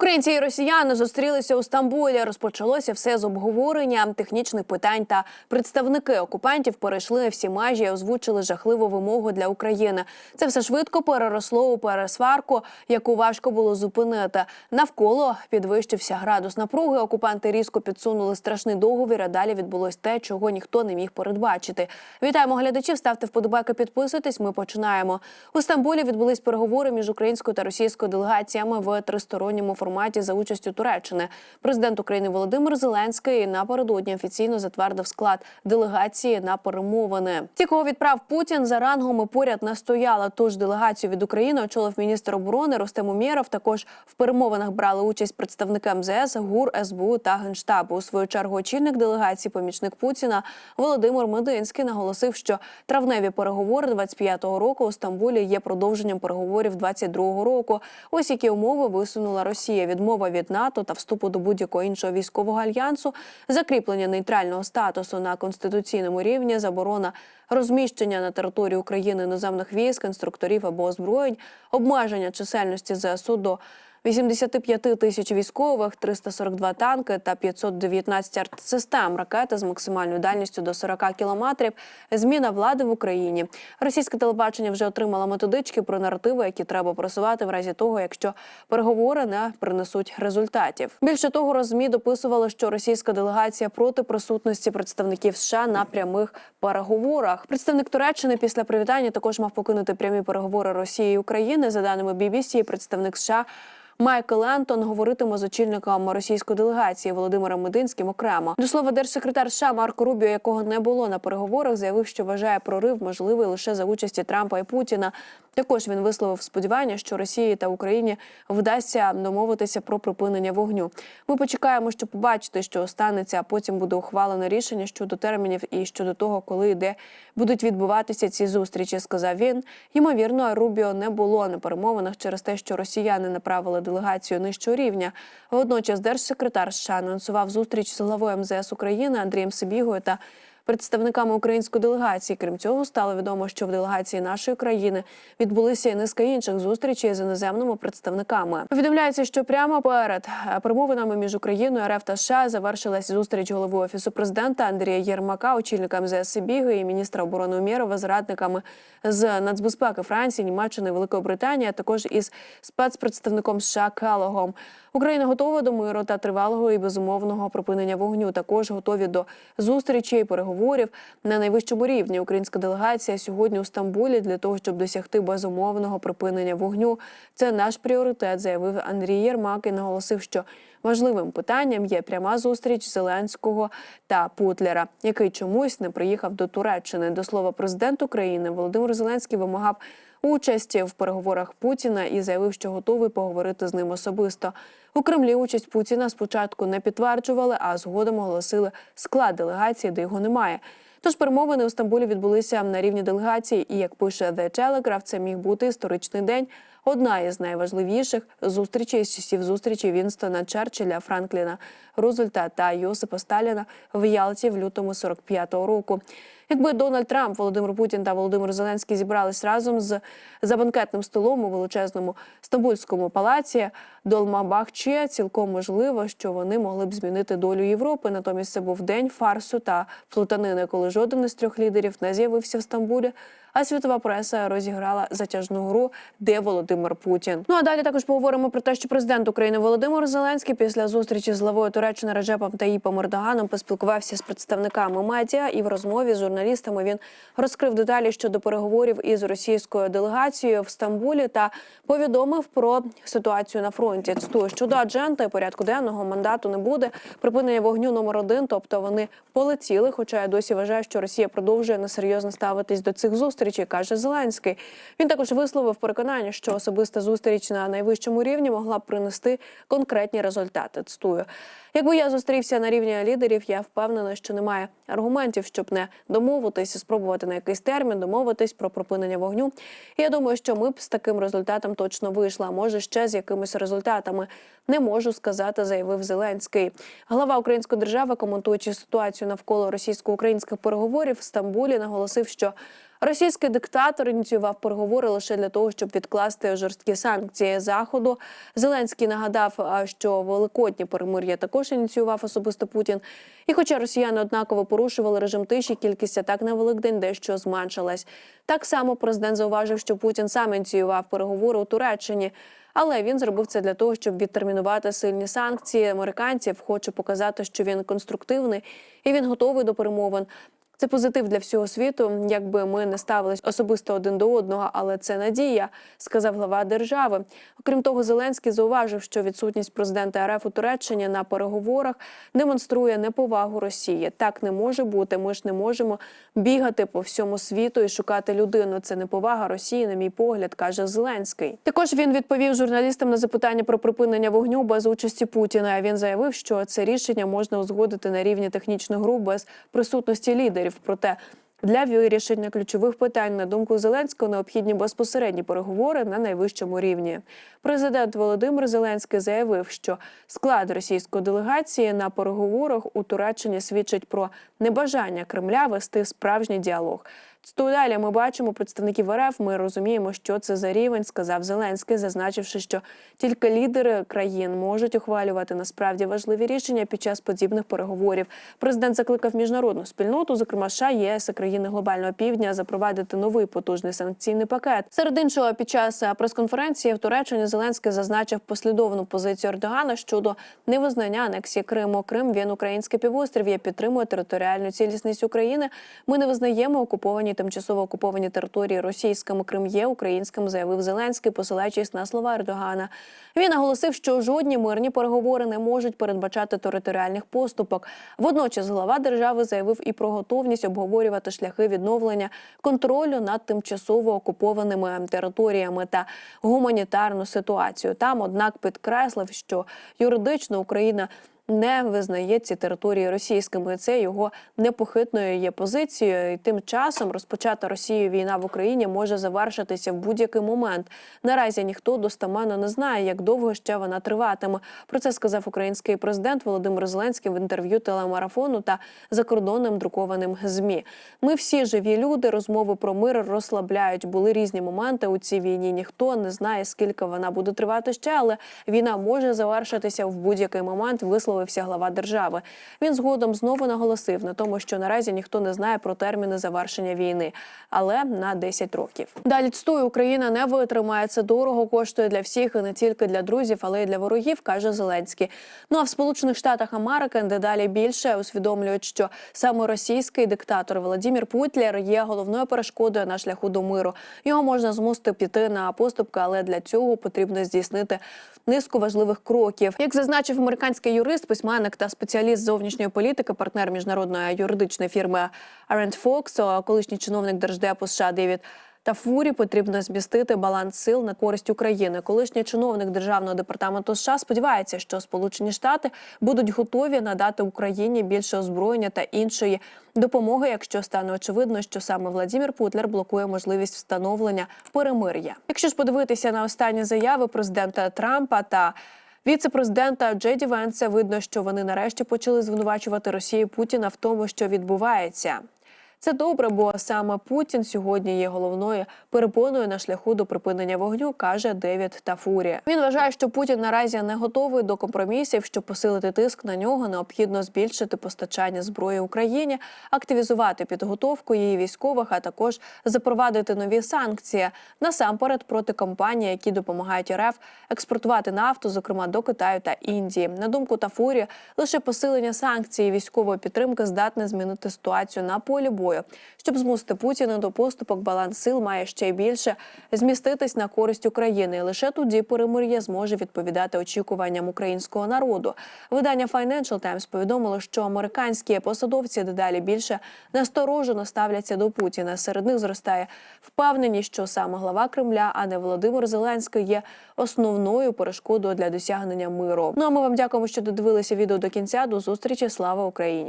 Українці і росіяни зустрілися у Стамбулі. Розпочалося все з обговорення технічних питань. Та представники окупантів перейшли всі межі озвучили жахливу вимогу для України. Це все швидко переросло у пересварку, яку важко було зупинити. Навколо підвищився градус напруги. Окупанти різко підсунули страшний договір. А далі відбулось те, чого ніхто не міг передбачити. Вітаємо глядачів. Ставте вподобайки, підписуйтесь. Ми починаємо. У Стамбулі відбулись переговори між українською та російською делегаціями в тристоронньому форматі за участю Туреччини. Президент України Володимир Зеленський напередодні офіційно затвердив склад делегації на перемовини. Ті, кого відправ Путін за рангом і поряд не стояла. Тож делегацію від України очолив міністр оборони Ростем Умєров. Також в перемовинах брали участь представники МЗС, ГУР, СБУ та Генштабу. У свою чергу очільник делегації, помічник Путіна Володимир Мединський наголосив, що травневі переговори 25-го року у Стамбулі є продовженням переговорів 22-го року. Ось які умови висунула Росія: відмова від НАТО та вступу до будь-якого іншого військового альянсу, закріплення нейтрального статусу на конституційному рівні, заборона розміщення на території України іноземних військ, інструкторів або озброєнь, обмеження чисельності ЗСУ до 85 тисяч військових, 342 танки та 519 артсистем, ракети з максимальною дальністю до 40 кілометрів. Зміна влади в Україні. Російське телебачення вже отримало методички про наративи, які треба просувати в разі того, якщо переговори не принесуть результатів. Більше того, розмі дописували, що російська делегація проти присутності представників США на прямих переговорах. Представник Туреччини після привітання також мав покинути прямі переговори Росії і України. За даними BBC, представник США. Майкл Ентон говоритиме з очільником російської делегації Володимиром Мединським окремо. До слова, держсекретар США Марко Рубіо, якого не було на переговорах, заявив, що вважає прорив можливий лише за участі Трампа і Путіна. Також він висловив сподівання, що Росії та Україні вдасться домовитися про припинення вогню. Ми почекаємо, щоб побачити, що станеться, а потім буде ухвалено рішення щодо термінів і щодо того, коли де будуть відбуватися ці зустрічі. Сказав він. Ймовірно, Рубіо не було на перемовинах через те, що росіяни направили делегацію нижчого рівня. Водночас держсекретар США анонсував зустріч з главою МЗС України Андрієм Сибігою та представниками української делегації. Крім цього, стало відомо, що в делегації нашої країни відбулися і низка інших зустрічей з іноземними представниками. Повідомляється, що прямо перед е, перемовинами між Україною, РФ та США завершилась зустріч голови офісу президента Андрія Єрмака, очільника МЗС Сибіги і міністра оборони Умєрова з радниками з нацбезпеки Франції, Німеччини, Великої Британії, а також із спецпредставником США Келогом. Україна готова до миру та тривалого і безумовного припинення вогню. Також готові до зустрічей, переговорів на найвищому рівні. Українська делегація сьогодні у Стамбулі для того, щоб досягти безумовного припинення вогню. Це наш пріоритет, заявив Андрій Єрмак і наголосив, що важливим питанням є пряма зустріч Зеленського та Путлера, який чомусь не приїхав до Туреччини. До слова, президент України Володимир Зеленський вимагав участі в переговорах Путіна і заявив, що готовий поговорити з ним особисто. У Кремлі участь Путіна спочатку не підтверджували, а згодом оголосили склад делегації, де його немає. Тож перемовини у Стамбулі відбулися на рівні делегації, і як пише The Telegraph, це міг бути історичний день. Одна із найважливіших зустрічей з часів зустрічі Вінстона Черчилля, Франкліна Рузвельта та Йосипа Сталіна в Ялті в лютому 45-го року. Якби Дональд Трамп, Володимир Путін та Володимир Зеленський зібрались разом з за банкетним столом у величезному стамбульському палаці Долмабахче, цілком можливо, що вони могли б змінити долю Європи. Натомість це був день фарсу та плутанини, коли жоден із трьох лідерів не з'явився в Стамбулі. А світова преса розіграла затяжну гру, де Володимир Путін. Ну а далі також поговоримо про те, що президент України Володимир Зеленський після зустрічі з главою Туреччини Реджепом Таїпом Ердоганом поспілкувався з представниками медіа і в розмові з журналістами він розкрив деталі щодо переговорів із російською делегацією в Стамбулі та повідомив про ситуацію на фронті. Цитую, щодо адженти порядку денного мандату не буде. Припинення вогню номер один, тобто вони полетіли. Хоча я досі вважаю, що Росія продовжує несерйозно ставитись до цих зустрічей каже Зеленський. Він також висловив переконання, що особиста зустріч на найвищому рівні могла б принести конкретні результати. Цитую. Якби я зустрівся на рівні лідерів, я впевнена, що немає аргументів, щоб не домовитись, спробувати на якийсь термін, домовитись про припинення вогню. І я думаю, що ми б з таким результатом точно вийшли. А може ще з якимись результатами не можу сказати, заявив Зеленський. Глава української держави, коментуючи ситуацію навколо російсько-українських переговорів в Стамбулі, наголосив, що Російський диктатор ініціював переговори лише для того, щоб відкласти жорсткі санкції заходу. Зеленський нагадав, що великодні перемир'я також ініціював особисто Путін. І, хоча росіяни однаково порушували режим тиші, кількість атак на Великдень дещо зменшилась. Так само президент зауважив, що Путін сам ініціював переговори у Туреччині. Але він зробив це для того, щоб відтермінувати сильні санкції американців. Хоче показати, що він конструктивний і він готовий до перемовин. Це позитив для всього світу. Якби ми не ставились особисто один до одного, але це надія, сказав глава держави. Окрім того, Зеленський зауважив, що відсутність президента РФ у Туреччині на переговорах демонструє неповагу Росії. Так не може бути. Ми ж не можемо бігати по всьому світу і шукати людину. Це неповага Росії, на мій погляд, каже Зеленський. Також він відповів журналістам на запитання про припинення вогню без участі Путіна. Він заявив, що це рішення можна узгодити на рівні технічних груп без присутності лідерів. Проте для вирішення ключових питань, на думку Зеленського, необхідні безпосередні переговори на найвищому рівні. Президент Володимир Зеленський заявив, що склад російської делегації на переговорах у Туреччині свідчить про небажання Кремля вести справжній діалог. То далі ми бачимо представників РФ. Ми розуміємо, що це за рівень, сказав Зеленський, зазначивши, що тільки лідери країн можуть ухвалювати насправді важливі рішення під час подібних переговорів. Президент закликав міжнародну спільноту, зокрема США, ЄС і країни глобального півдня, запровадити новий потужний санкційний пакет. Серед іншого, під час е, прес-конференції в Туреччині Зеленський зазначив послідовну позицію Ердогана щодо невизнання анексії Криму. Крим він український півострів. Я підтримую територіальну цілісність України. Ми не визнаємо окуповані тимчасово окуповані території російськими Крим українським, заявив Зеленський, посилаючись на слова Ердогана. Він наголосив, що жодні мирні переговори не можуть передбачати територіальних поступок. Водночас глава держави заявив і про готовність обговорювати шляхи відновлення контролю над тимчасово окупованими територіями та гуманітарну ситуацію. Там, однак, підкреслив, що юридично Україна не визнає ці території російськими. Це його непохитною є позицією. І тим часом розпочата Росією війна в Україні може завершитися в будь-який момент. Наразі ніхто достаменно не знає, як довго ще вона триватиме. Про це сказав український президент Володимир Зеленський в інтерв'ю телемарафону та закордонним друкованим змі. Ми всі живі люди. Розмови про мир розслабляють. Були різні моменти у цій війні. Ніхто не знає, скільки вона буде тривати ще, але війна може завершитися в будь-який момент. Висловився глава держави. Він згодом знову наголосив на тому, що наразі ніхто не знає про терміни завершення війни, але на 10 років. Далі цтую Україна не витримає. Це дорого коштує для всіх і не тільки для друзів, але й для ворогів, каже Зеленський. Ну а в Сполучених Штатах Америки дедалі більше усвідомлюють, що саме російський диктатор Володимир Путлер є головною перешкодою на шляху до миру. Його можна змусити піти на поступки, але для цього потрібно здійснити низку важливих кроків. Як зазначив американський юрист, письменник та спеціаліст зовнішньої політики, партнер міжнародної юридичної фірми Арент Фокс, колишній чиновник держдепу США Девід та фурі потрібно змістити баланс сил на користь України. Колишній чиновник державного департаменту США сподівається, що Сполучені Штати будуть готові надати Україні більше озброєння та іншої допомоги, якщо стане очевидно, що саме Владимир Путлер блокує можливість встановлення перемир'я. Якщо ж подивитися на останні заяви президента Трампа та Віце-президента Джеді Венса видно, що вони нарешті почали звинувачувати Росію Путіна в тому, що відбувається. Це добре, бо саме Путін сьогодні є головною перепоною на шляху до припинення вогню, каже Девід Тафурі. Він вважає, що Путін наразі не готовий до компромісів. Щоб посилити тиск на нього, необхідно збільшити постачання зброї Україні, активізувати підготовку її військових, а також запровадити нові санкції насамперед проти компаній, які допомагають РФ експортувати нафту, зокрема до Китаю та Індії. На думку Тафурі, лише посилення санкцій і військової підтримки здатне змінити ситуацію на полі бою. Щоб змусити Путіна до поступок, баланс сил має ще більше зміститись на користь України. Лише тоді перемир'я зможе відповідати очікуванням українського народу. Видання Financial Times повідомило, що американські посадовці дедалі більше насторожено ставляться до Путіна. Серед них зростає впевненість, що саме глава Кремля, а не Володимир Зеленський, є основною перешкодою для досягнення миру. Ну а ми вам дякуємо, що додивилися відео до кінця. До зустрічі. Слава Україні!